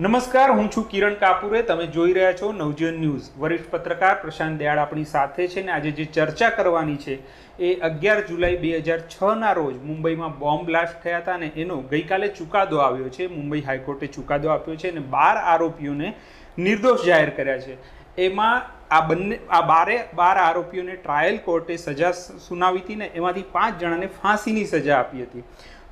નમસ્કાર, હું છું કિરણ કાપુરે. તમે જોઈ રહ્યા છો નવજીવન ન્યૂઝ. વરિષ્ઠ પત્રકાર પ્રશાંત દયાળ આપણી સાથે છે ને આજે જે ચર્ચા કરવાની છે એ અગિયાર જુલાઈ બે હજાર છના રોજ મુંબઈમાં બોમ્બ બ્લાસ્ટ થયા હતા અને એનો ગઈકાલે ચુકાદો આવ્યો છે. મુંબઈ હાઈકોર્ટે ચુકાદો આપ્યો છે અને બાર આરોપીઓને નિર્દોષ જાહેર કર્યા છે. એમાં આ બંને, આ બારે, બાર આરોપીઓને ટ્રાયલ કોર્ટે સજા સુનાવી હતી ને એમાંથી પાંચ જણાને ફાંસીની સજા આપી હતી.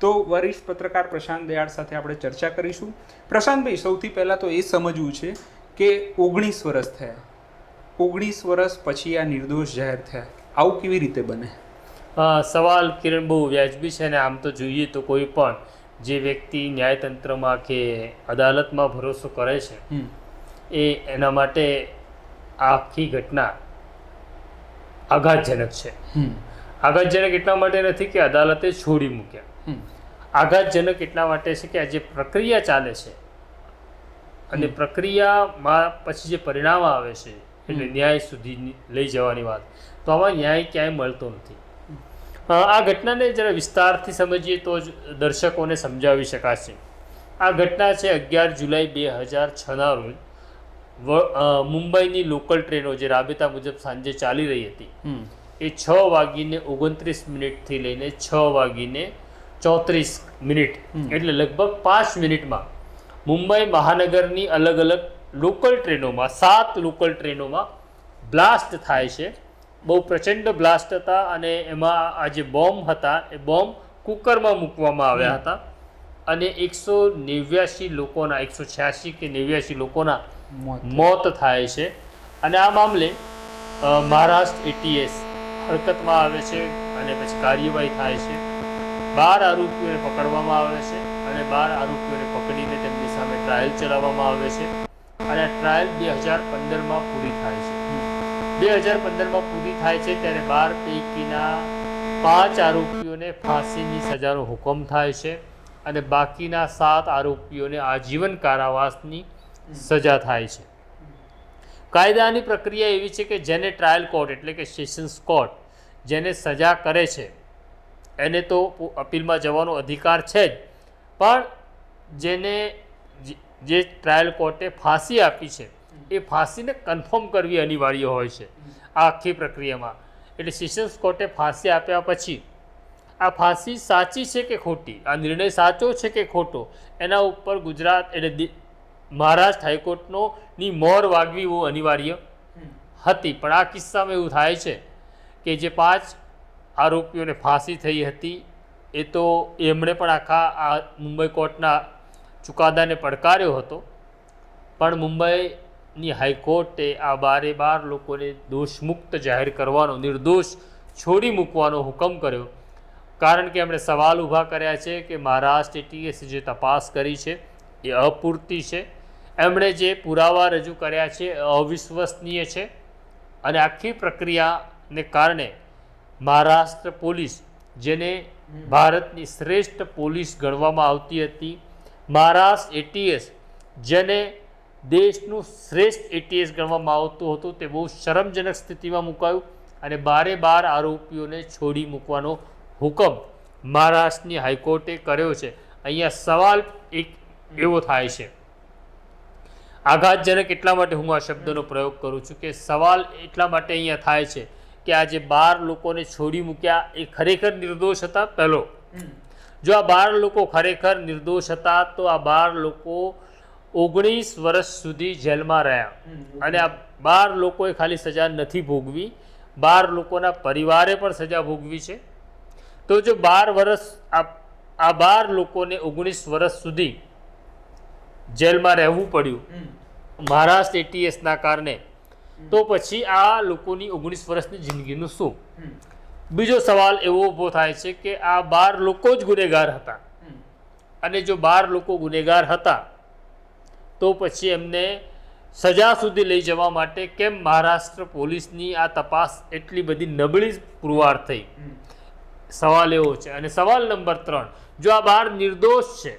તો વરિષ્ઠ પત્રકાર પ્રશાંત દયાળ સાથે આપણે ચર્ચા કરીશું. પ્રશાંતભાઈ સૌથી પહેલાં તો એ સમજવું છે કે ઓગણીસ વર્ષ થયા. ઓગણીસ વર્ષ પછી આ નિર્દોષ જાહેર થયા. આવું કેવી રીતે બને? સવાલ કિરણ બહુ વ્યાજબી છે અને આમ તો જોઈએ તો કોઈ પણ જે વ્યક્તિ ન્યાયતંત્રમાં કે અદાલતમાં ભરોસો કરે છે એ એના માટે આખી ઘટના આઘાતજનક છે. આઘાતજનક એટલા માટે નથી કે અદાલતે છોડી મૂક્યા. આઘાતજનક એટલા માટે છે કે આ જે પ્રક્રિયા ચાલે છે અને પ્રક્રિયામાં પછી જે પરિણામ આવે છે એટલે ન્યાય સુધી લઈ જવાની વાત. તો આમાં ન્યાય ક્યાંય મળતો નથી. આ ઘટનાને જરા વિસ્તારથી સમજીએ તો જ દર્શકોને સમજાવી શકાશે. આ ઘટના છે અગિયાર જુલાઈ બે હજાર છના રોજ. મુંબઈની લોકલ ટ્રેનો જે રાબેતા મુજબ સાંજે ચાલી રહી હતી. એ છ વાગીને ઓગણત્રીસ મિનિટથી લઈને છ વાગીને ચોત્રીસ મિનિટ એટલે લગભગ પાંચ મિનિટમાં મુંબઈ મહાનગરની અલગ અલગ લોકલ ટ્રેનોમાં સાત લોકલ ટ્રેનોમાં બ્લાસ્ટ થાય છે. બહુ પ્રચંડ બ્લાસ્ટ હતા અને એમાં આ જે બોમ્બ હતા એ બોમ્બ કુકરમાં મૂકવામાં આવ્યા હતા. અને એકસો નેવ્યાસી લોકોના એકસો છ્યાસી કે નેવ્યાસી લોકોના મોત. થાય છે. અને આ મામલે મહારાષ્ટ્ર એટીએસ હરકતમાં આવે છે અને પછી કાર્યવાહી થાય છે. બાર આરોપીઓને પકડવામાં આવે છે અને બાર આરોપીઓને પકડીને તેમની સામે ટ્રાયલ ચલાવવામાં આવે છે અને ટ્રાયલ બે હજાર પંદરમાં પૂરી થાય છે. બે હજાર પંદરમાં પૂરી થાય છે ત્યારે બાર પૈકીના પાંચ આરોપીઓને ફાંસીની સજાનો હુકમ થાય છે અને બાકીના સાત આરોપીઓને આજીવન કારાવાસની સજા થાય છે. કાયદાની પ્રક્રિયા એવી છે કે જેને ટ્રાયલ કોર્ટ એટલે કે સેશન્સ કોર્ટ જેને સજા કરે છે એને તો અપીલમાં જવાનો અધિકાર છે જ. પણ જેને જે- ટ્રાયલ કોર્ટે ફાંસી આપી છે એ ફાંસીને કન્ફર્મ કરવી અનિવાર્ય હોય છે આ આખી પ્રક્રિયામાં. એટલે સેશન્સ કોર્ટે ફાંસી આપ્યા પછી આ ફાંસી સાચી છે કે ખોટી? આ નિર્ણય સાચો છે કે ખોટો? એના ઉપર ગુજરાત એટલે મહારાષ્ટ્ર હાઈકોર્ટનો ની મોર વાગવી એવું અનિવાર્ય હતી. પણ આ કિસ્સામાં એવું થાય છે કે જે પાંચ આરોપીઓને ફાંસી થઈ હતી. એ તો એમણે પણ આખા આ મુંબઈ કોર્ટના ચુકાદાને પડકાર્યો હતો. પણ મુંબઈની હાઈકોર્ટે આ બારે બાર લોકોને દોષમુક્ત જાહેર કરવાનો નિર્દોષ છોડી મૂકવાનો હુકમ કર્યો. કારણ કે એમણે સવાલ ઊભા કર્યા છે કે મહારાષ્ટ્ર એટીએસે જે તપાસ કરી છે એ અપૂરતી છે. એમણે જે પુરાવા રજૂ કર્યા છે અવિશ્વસનીય છે અને આખી પ્રક્રિયાને કારણે મહારાષ્ટ્ર પોલીસ, જેને ભારતની શ્રેષ્ઠ પોલીસ ગણવામાં આવતી હતી. મહારાષ્ટ્ર એટીએસ જેને દેશનું શ્રેષ્ઠ એટીએસ ગણવામાં આવતું હતું, તે બહુ શરમજનક સ્થિતિમાં મુકાયું અને બારે બાર આરોપીઓને છોડી મૂકવાનો હુકમ મહારાષ્ટ્રની હાઈકોર્ટે કર્યો છે. અહીંયા સવાલ એક એવો થાય છે. આઘાતજનક એટલા માટે હું આ શબ્દનો પ્રયોગ કરું છું કે સવાલ એટલા માટે અહીંયા થાય છે કે આ જે બાર લોકોને છોડી મૂક્યા એ ખરેખર નિર્દોષ હતા? પહેલો. જો આ બાર લોકો ખરેખર નિર્દોષ હતા તો આ બાર લોકો ઓગણીસ વર્ષ સુધી જેલમાં રહ્યા. અને આ બાર લોકોએ ખાલી સજા નથી ભોગવી બાર લોકોના પરિવારે પણ સજા ભોગવી છે. તો જો બાર વર્ષ આ આ બાર લોકોને ઓગણીસ વર્ષ સુધી જેલમાં રહેવું પડ્યું મહારાષ્ટ્ર એટીએસના કારણે તો પછી આ લોકોની ઓગણીસ વર્ષની જિંદગીનું શું? બીજો સવાલ એવો ઊભો થાય છે કે આ બાર લોકો જ ગુનેગાર હતા. અને જો બાર લોકો ગુનેગાર હતા તો પછી એમને સજા સુધી લઈ જવા માટે કેમ મહારાષ્ટ્ર પોલીસની આ તપાસ એટલી બધી નબળી પુરવાર થઈ? સવાલ એવો છે. અને સવાલ નંબર ત્રણ જો આ બાર નિર્દોષ છે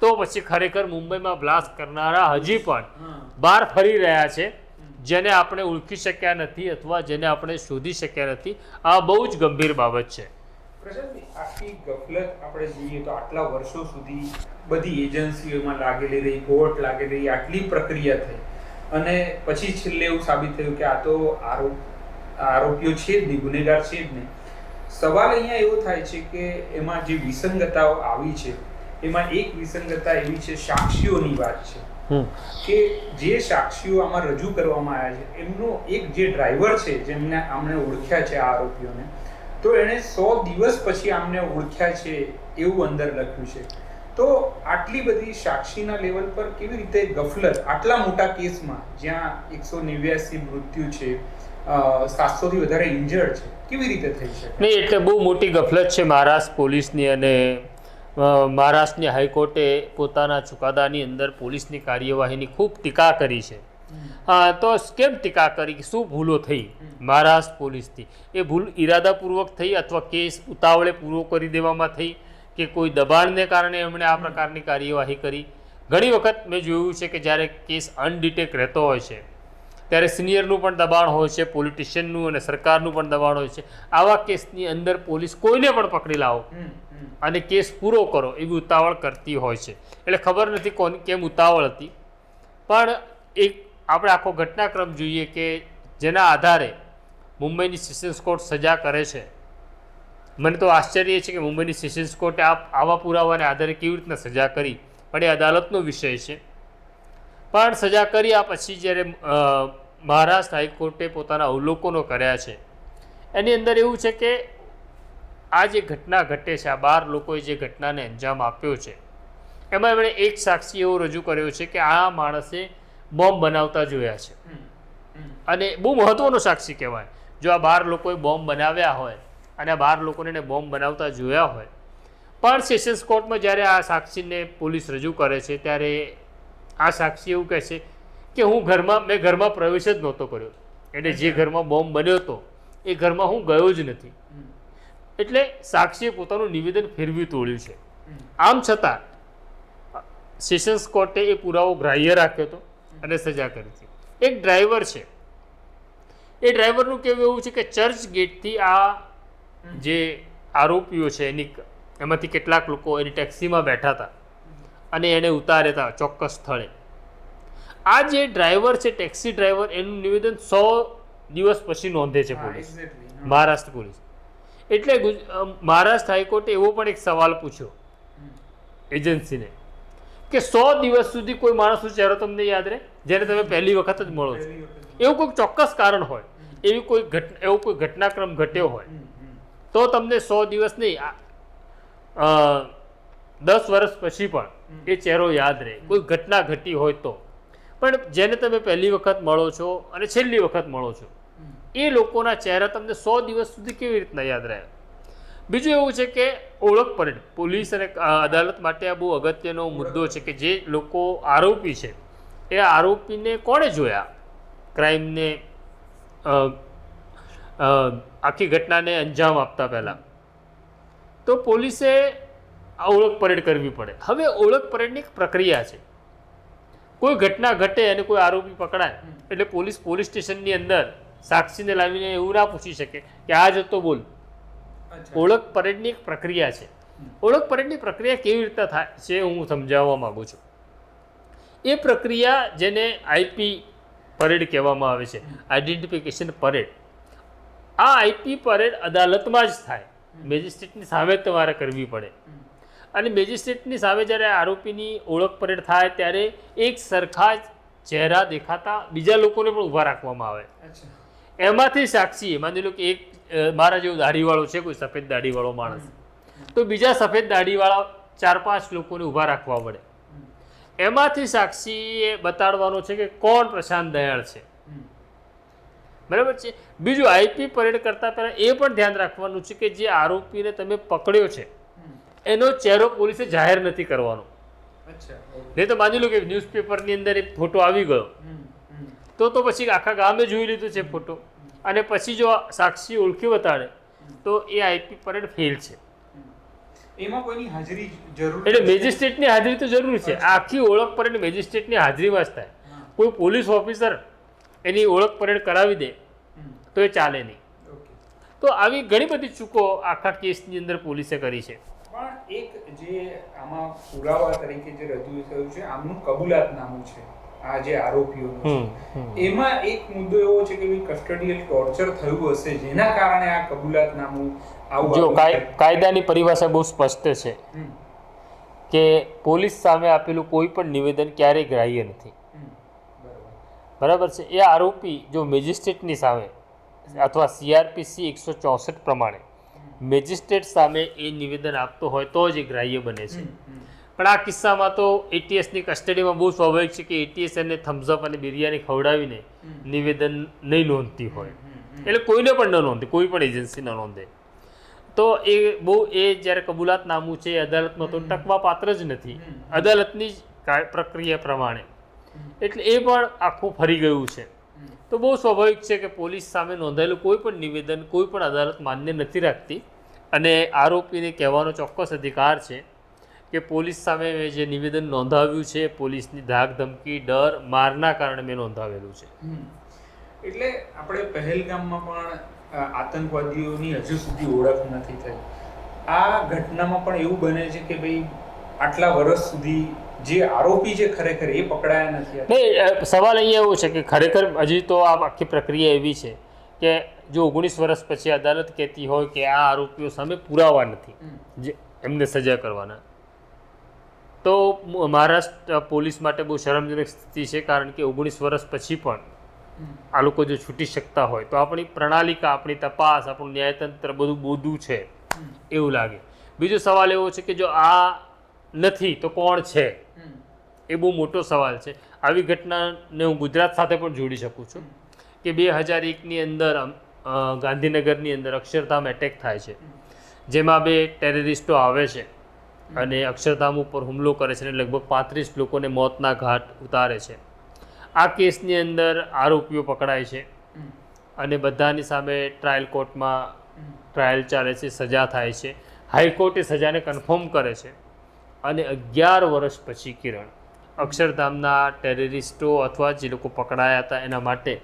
તો પછી ખરેખર મુંબઈમાં બ્લાસ્ટ કરનારા હજી પણ બહાર ફરી રહ્યા છે. જેને આપણે ઓળખી શક્યા નથી અથવા જેને આપણે શોધી શક્યા નથી, આ બહુ જ ગંભીર બાબત છે. આખી ગફલત આપણે જોઈએ તો આટલા વર્ષો સુધી બધી એજન્સીઓમાં લાગેલી રહી કોર્ટ લાગેલી રહી, આટલી પ્રક્રિયા થઈ. અને પછી છેલ્લે એવું સાબિત થયું કે આ તો આરોપ, આરોપીઓ છે જ નહીં, ગુનેગાર છે જ નહીં. સવાલ અહીંયા એવો થાય છે કે એમાં જે વિસંગતાઓ આવી છે, એમાં એક વિસંગતા એવી છે, સાક્ષીઓની વાત છે. કે જે સાક્ષીઓ આમાં રજૂ કરવામાં આવ્યા છે એમનો એક જે ડ્રાઈવર છે જેમને આમણે ઓળખ્યા છે આ આરોપીઓને તો એણે સો દિવસ પછી આમને ઓળખ્યા છે એવું અંદર લખ્યું છે. તો આટલી બધી સાક્ષીના લેવલ પર કેવી રીતે ગફલત આટલા મોટા કેસમાં જ્યાં એકસો નેવ્યાસી મૃત્યુ છે સાતસોથી વધારે ઇન્જર્ડ છે કેવી રીતે થઈ શકે? નહીં એટલે બહુ મોટી ગફલત છે મહારાષ્ટ્ર પોલીસની અને મહારાષ્ટ્રની હાઈકોર્ટે પોતાના ચુકાદાની અંદર પોલીસની કાર્યવાહીની ખૂબ ટીકા કરી છે. તો કેમ ટીકા કરી? શું ભૂલો થઈ મહારાષ્ટ્ર પોલીસથી? એ ભૂલ ઈરાદાપૂર્વક થઈ અથવા કેસ ઉતાવળે પૂરો કરી દેવામાં થઈ કે કોઈ દબાણને કારણે એમણે આ પ્રકારની કાર્યવાહી કરી? ઘણી વખત મેં જોયું છે કે જ્યારે કેસ અનડિટેક રહેતો હોય છે ત્યારે સિનિયરનું પણ દબાણ હોય છે પોલિટિશિયનનું અને સરકારનું પણ દબાણ હોય છે. આવા કેસની અંદર પોલીસ કોઈને પણ પકડી લાવો. અને કેસ પૂરો કરો એવી ઉતાવળ કરતી હોય છે. એટલે ખબર નથી કોની કેમ ઉતાવળ હતી. પણ એક આપણે આખો ઘટનાક્રમ જોઈએ કે જેના આધારે મુંબઈની સેશન્સ કોર્ટ સજા કરે છે. મને તો આશ્ચર્ય છે કે મુંબઈની સેશન્સ કોર્ટે આ આવા પુરાવાને આધારે કેવી રીતના સજા કરી. પણ એ અદાલતનો વિષય છે. પણ સજા કર્યા પછી જ્યારે મહારાષ્ટ્ર હાઈકોર્ટે પોતાના અવલોકનો કર્યા છે. એની અંદર એવું છે કે આ જે ઘટના ઘટે છે આ બાર લોકોએ જે ઘટનાને અંજામ આપ્યો છે એમાં એમણે એક સાક્ષી એવો રજૂ કર્યો છે કે આ માણસે બોમ્બ બનાવતા જોયા છે. અને બહુ મહત્વનો સાક્ષી કહેવાય. જો આ બાર લોકોએ બોમ્બ બનાવ્યા હોય અને આ બાર લોકોને એને બોમ્બ બનાવતા જોયા હોય પણ સેશન્સ કોર્ટમાં જ્યારે આ સાક્ષીને પોલીસ રજૂ કરે છે ત્યારે આ સાક્ષી એવું કહે છે કે હું ઘરમાં મેં ઘરમાં પ્રવેશ જ નહોતો કર્યો. એટલે જે ઘરમાં બોમ્બ બન્યો હતો એ ઘરમાં હું ગયો જ નથી. એટલે સાક્ષીએ પોતાનું નિવેદન ફેરવી તોડ્યું છે. આમ છતાં સેશન્સ કોર્ટે એ પુરાવો ગ્રાહ્ય રાખ્યો હતો અને સજા કરી હતી એક ડ્રાઈવર છે. એ ડ્રાઈવરનું કહેવું એવું છે કે ચર્ચ ગેટથી આ જે આરોપીઓ છે એની એમાંથી કેટલાક લોકો એની ટેક્સીમાં બેઠા હતા અને એને ઉતાર્યા હતા ચોક્કસ સ્થળે. આ જે ડ્રાઈવર છે ટેક્સી ડ્રાઈવર એનું નિવેદન સો દિવસ પછી નોંધે છે પોલીસ. મહારાષ્ટ્ર પોલીસ. એટલે મહારાષ્ટ્ર હાઈકોર્ટે એવો પણ એક સવાલ પૂછ્યો એજન્સીને કે સો દિવસ સુધી કોઈ માણસનો ચહેરો તમને યાદ રહે? જેને તમે પહેલી વખત જ મળો છો. એવું કોઈ ચોક્કસ કારણ હોય. એવી કોઈ ઘટના એવો કોઈ ઘટનાક્રમ ઘટ્યો હોય. તો તમને સો દિવસ નહીં દસ વર્ષ પછી પણ એ ચહેરો યાદ રહે. કોઈ ઘટના ઘટી હોય તો. પણ જેને તમે પહેલી વખત મળો છો અને છેલ્લી વખત મળો છો. એ લોકોના ચહેરા તમને સો દિવસ સુધી કેવી રીતના યાદ રહે? બીજું એવું છે કે ઓળખ પરેડ પોલીસ અને અદાલત માટે આ બહુ અગત્યનો મુદ્દો છે કે જે લોકો આરોપી છે એ આરોપીને કોણે જોયા? ક્રાઇમને આખી ઘટનાને અંજામ આપતા પહેલાં. તો પોલીસે આ ઓળખ પરેડ કરવી પડે. હવે ઓળખ પરેડની એક પ્રક્રિયા છે. કોઈ ઘટના ઘટે અને કોઈ આરોપી પકડાય એટલે પોલીસ પોલીસ સ્ટેશનની અંદર સાક્ષીને લાવીને એવું ના પૂછી શકે કે આ જ હતો બોલ. ઓળખ પરેડની એક પ્રક્રિયા છે. ઓળખ પરેડની પ્રક્રિયા કેવી રીતે થાય છે હું સમજાવવા માગું છું. એ પ્રક્રિયા જેને આઈપી પરેડ કહેવામાં આવે છે આઈડેન્ટિફિકેશન પરેડ. આ આઈપી પરેડ અદાલતમાં જ થાય. મેજિસ્ટ્રેટની સામે તમારે કરવી પડે. અને મેજિસ્ટ્રેટની સામે જ્યારે આરોપીની ઓળખ પરેડ થાય ત્યારે એક સરખા જ ચહેરા દેખાતા બીજા લોકોને પણ ઊભા રાખવામાં આવે. એમાંથી સાક્ષી માની લો કે એક મારા જેવો દાઢીવાળો છે કોઈ સફેદ દાઢીવાળો માણસ. તો બીજા સફેદ દાઢીવાળા ચાર પાંચ લોકોને ઊભા રાખવા પડે એમાંથી સાક્ષીએ બતાડવાનો છે કે કોણ પ્રશાંત દયાળ છે. બરાબર છે? બીજું આઈપી પરેડ કરતાં પહેલાં એ પણ ધ્યાન રાખવાનું છે કે જે આરોપીને તમે પકડ્યો છે એનો ચહેરો પોલીસે જાહેર નથી કરવાનો. અચ્છા. નહીં તો માની લો કે ન્યૂઝપેપરની અંદર એક ફોટો આવી ગયો. તો તો પછી આખા ગામે જોઈ લીધું છે ફોટો. અને પછી જો સાક્ષી ઓળખી બતાડે તો એ આઈપી પરેડ ફેલ છે. એમાં કોઈની હાજરી જરૂર એટલે મેજિસ્ટ્રેટની હાજરી તો જરૂરી છે. આખી ઓળખ પરેડ મેજિસ્ટ્રેટની હાજરીમાં જ થાય. કોઈ પોલીસ ઓફિસર એની ઓળખ પરેડ કરાવી દે તો એ ચાલે નહીં. તો આવી ઘણી બધી ચૂકો આખા કેસની અંદર પોલીસે કરી છે. પણ એક જે આમાં પુરાવા તરીકે જે રજૂ થયું છે આમનું કબૂલાતનામું છે. આ જે હમ. એમાં એક મુદ્દો એવો છે કે કસ્ટડિયલ ટોર્ચર થયું હશે જેના કારણે આ કબૂલાતનામું આવું જો. કાયદાની પરિભાષા બહુ સ્પષ્ટ છે. કે પોલીસ સામે આપેલું કોઈ પણ નિવેદન ક્યારેય ગ્રાહ્ય નથી. બરાબર. છે? એ આરોપી જો મેજિસ્ટ્રેટની સામે અથવા સીઆરપીસી એકસો ચોસઠ પ્રમાણે મેજિસ્ટ્રેટ સામે એ નિવેદન આપતો હોય તો જ એ ગ્રાહ્ય બને છે. પણ આ કિસ્સામાં તો એટીએસની કસ્ટડીમાં બહુ સ્વાભાવિક છે કે એટીએસ એને થમ્સઅપ અને બિરયાની ખવડાવીને નિવેદન નહીં નોંધતી હોય. એટલે કોઈને પણ ન નોંધે કોઈ પણ એજન્સી ન નોંધે. તો એ બહુ એ જ્યારે કબૂલાતનામું છે અદાલતમાં તો ટકવા પાત્ર જ નથી. અદાલતની જ પ્રક્રિયા પ્રમાણે. એટલે એ પણ આખું ફરી ગયું છે. તો બહુ સ્વાભાવિક છે કે પોલીસ સામે નોંધાયેલું કોઈ પણ નિવેદન કોઈ પણ અદાલત માન્ય નથી રાખતી. અને આરોપીને કહેવાનો ચોક્કસ અધિકાર છે કે પોલીસ સામે મેં જે નિવેદન નોંધાવ્યું છે પોલીસની ધાક ધમકી ડર મારના કારણે મેં નોંધાવેલું છે. એટલે આપણે પહેલગામમાં પણ આતંકવાદીઓની હજુ સુધી ઓળખ નથી થઈ. આ ઘટનામાં પણ એવું બને છે કે ભાઈ આટલા વર્ષ સુધી જે આરોપી છે ખરેખર એ પકડાયા નથી. નહીં સવાલ અહીંયા એવો છે કે ખરેખર હજી તો આ આખી પ્રક્રિયા એવી છે કે જો ઓગણીસ વર્ષ પછી અદાલત કહેતી હોય કે આ આરોપીઓ સામે પુરાવા નથી જે એમને સજા કરવાના. તો મહારાષ્ટ્ર પોલીસ માટે બહુ શરમજનક સ્થિતિ છે કારણ કે ઓગણીસ વર્ષ પછી પણ આ લોકો જો છૂટી શકતા હોય તો આપણી પ્રણાલિકા આપણી તપાસ આપણું ન્યાયતંત્ર બધું બોધું છે. એવું લાગે. બીજો સવાલ એવો છે કે જો આ નથી તો કોણ છે? એ બહુ મોટો સવાલ છે. આવી ઘટનાને હું ગુજરાત સાથે પણ જોડી શકું છું કે બે હજાર એકની અંદર ગાંધીનગરની અંદર અક્ષરધામ એટેક થાય છે. જેમાં બે ટેરરિસ્ટો આવે છે. અને અક્ષરધામ ઉપર હુમલો કરે છે અને લગભગ પાંત્રીસ લોકોને મોતના ઘાટ ઉતારે છે આ કેસની અંદર આરોપીઓ પકડાય છે અને બધાની સામે ટ્રાયલ કોર્ટમાં ટ્રાયલ ચાલે છે, સજા થાય છે હાઈકોર્ટે સજાને કન્ફર્મ કરે છે અને અગિયાર વર્ષ પછી કિરણ અક્ષરધામના ટેરરિસ્ટો અથવા જે લોકો પકડાયા હતા એના માટે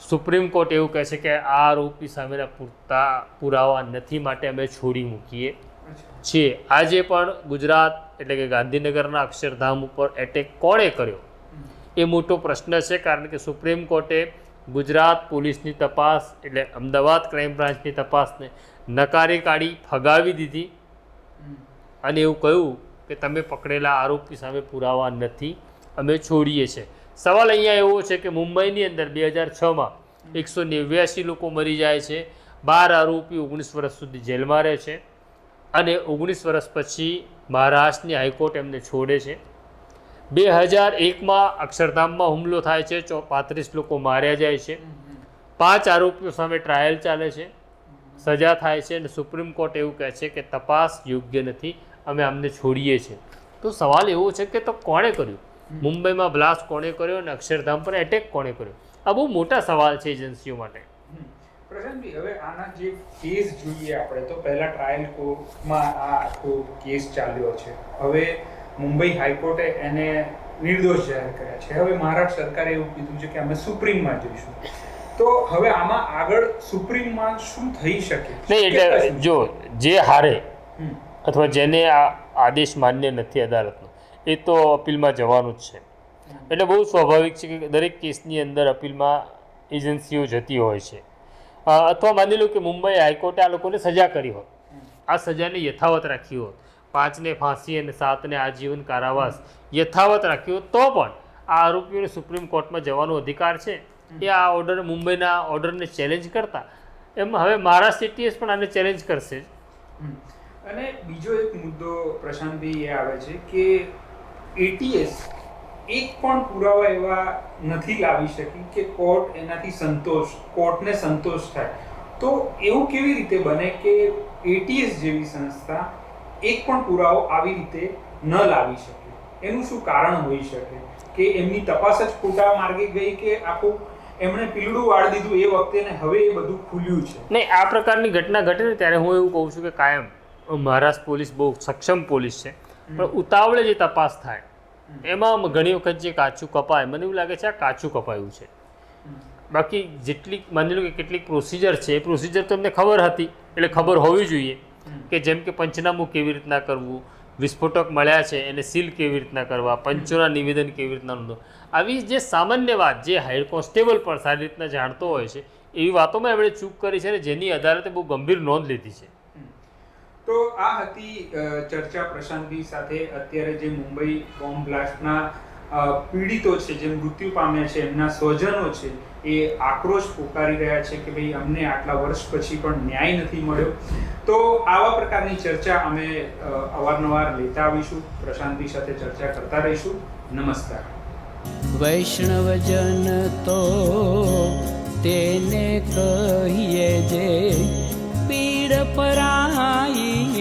સુપ્રીમ કોર્ટ એવું કહે છે કે આ આરોપી સામેના પૂરતા પુરાવા નથી, માટે અમે છોડી મૂકીએ. છીએ આજે પણ ગુજરાત એટલે કે ગાંધીનગરના અક્ષરધામ ઉપર એટેક કોણે કર્યો? એ મોટો પ્રશ્ન છે, કારણ કે સુપ્રીમ કોર્ટે ગુજરાત પોલીસની તપાસ એટલે અમદાવાદ ક્રાઇમ બ્રાન્ચની તપાસને નકારી કાઢી ફગાવી દીધી. અને એવું કહ્યું કે તમે પકડેલા આરોપી સામે પુરાવા નથી, અમે છોડીએ છીએ. સવાલ અહીંયા એવો છે કે મુંબઈની અંદર બે હજાર છમાં એકસો નેવ્યાસી લોકો મરી જાય છે. બાર આરોપી ઓગણીસ વર્ષ સુધી જેલમાં રહે છે. અને ઓગણીસ વર્ષ પછી મહારાષ્ટ્રની હાઈકોર્ટ એમને છોડે છે. બે હજાર એકમાં અક્ષરધામમાં હુમલો થાય છે ચો પાંત્રીસ લોકો માર્યા જાય છે. પાંચ આરોપીઓ સામે ટ્રાયલ ચાલે છે. સજા થાય છે અને સુપ્રીમ કોર્ટ એવું કહે છે કે તપાસ યોગ્ય નથી અમે અમને છોડીએ છીએ. તો સવાલ એવો છે કે તો કોણે કર્યું? મુંબઈમાં બ્લાસ્ટ કોણે કર્યો અને અક્ષરધામ પર એટેક કોણે કર્યો? આ બહુ મોટા સવાલ છે એજન્સીઓ માટે. પ્રશાંતભાઈ હવે આના જે કેસ જોઈએ આપણે તો પહેલા ટ્રાયલ કોર્ટમાં આ આખો કેસ ચાલ્યો છે. હવે મુંબઈ હાઈકોર્ટે એને નિર્દોષ જાહેર કર્યા છે. હવે મહારાષ્ટ્ર સરકારે એવું કીધું છે કે અમે સુપ્રીમમાં જઈશું. તો હવે આમાં આગળ સુપ્રીમમાં શું થઈ શકે? નહીં એટલે જો જે હારે અથવા જેને આ આદેશ માન્ય નથી અદાલતનો એ તો અપીલમાં જવાનું જ છે. એટલે બહુ સ્વાભાવિક છે કે દરેક કેસની અંદર અપીલમાં એજન્સીઓ જતી હોય છે. અથવા માની લો કે મુંબઈ હાઈકોર્ટે આ લોકોને સજા કરી હોત. આ સજાને યથાવત રાખી હોત. પાંચને ફાંસી અને સાતને આજીવન કારાવાસ યથાવત રાખ્યો તો પણ આ આરોપીઓને સુપ્રીમ કોર્ટમાં જવાનો અધિકાર છે. એ આ ઓર્ડર મુંબઈના ઓર્ડરને ચેલેન્જ કરતા. એમ હવે મહારાષ્ટ્ર સીટીએસ પણ આને ચેલેન્જ કરશે. અને બીજો એક મુદ્દો પ્રશાંતભાઈ એ આવે છે કે એટીએસ એક પણ પુરાવા એવા નથી લાવી શકી કે કોર્ટ એનાથી સંતોષ કોર્ટને સંતોષ થાય. તો એવું કેવી રીતે બને કે એટીએસ જેવી સંસ્થા એક પણ પુરાવો આવી રીતે ન લાવી શકે? એનું શું કારણ હોઈ શકે? કે એમની તપાસ જ ખોટા માર્ગે ગઈ કે આખું એમણે પીળું વાળી દીધું એ વખતે ને હવે એ બધું ખુલ્યું છે? નહીં આ પ્રકારની ઘટના ઘટે ને ત્યારે હું એવું કહું છું કે કાયમ મહારાષ્ટ્ર પોલીસ બહુ સક્ષમ પોલીસ છે. પણ ઉતાવળે જે તપાસ થાય એમાં ઘણી વખત જે કાચું કપાય, મને એવું લાગે છે આ કાચું કપાયું છે. બાકી જેટલી, માની લો કે કેટલીક પ્રોસિજર છે, એ પ્રોસિજર તો એમને ખબર હતી, એટલે ખબર હોવી જોઈએ કે જેમ કે પંચનામું કેવી રીતના કરવું, વિસ્ફોટક મળ્યા છે, એને સીલ કેવી રીતના કરવા, પંચોના નિવેદન કેવી રીતના નોંધો આવી જે સામાન્ય વાત જે હાઈડ કોન્સ્ટેબલ પણ સારી રીતના જાણતો હોય છે, એવી વાતોમાં એમણે ચૂક કરી છે અને જેની અદાલતે બહુ ગંભીર નોંધ લીધી છે. તો આ હતી ચર્ચા પ્રશાંતભાઈ સાથે અત્યારે જે મુંબઈ બોમ્બ બ્લાસ્ટના પીડિતો છે, જે મૃત્યુ પામ્યા છે, એમના સ્વજનો છે, એ આક્રોશ પોકારી રહ્યા છે કે ભાઈ અમને આટલા વર્ષ પછી પણ ન્યાય નથી મળ્યો. તો આવા પ્રકારની ચર્ચા અમે અવારનવાર લેતા આવીશું, પ્રશાંતિ સાથે ચર્ચા કરતા રહીશું. નમસ્કાર. વૈષ્ણવજન તો તેને કહીએ જે પીડ પરાઈ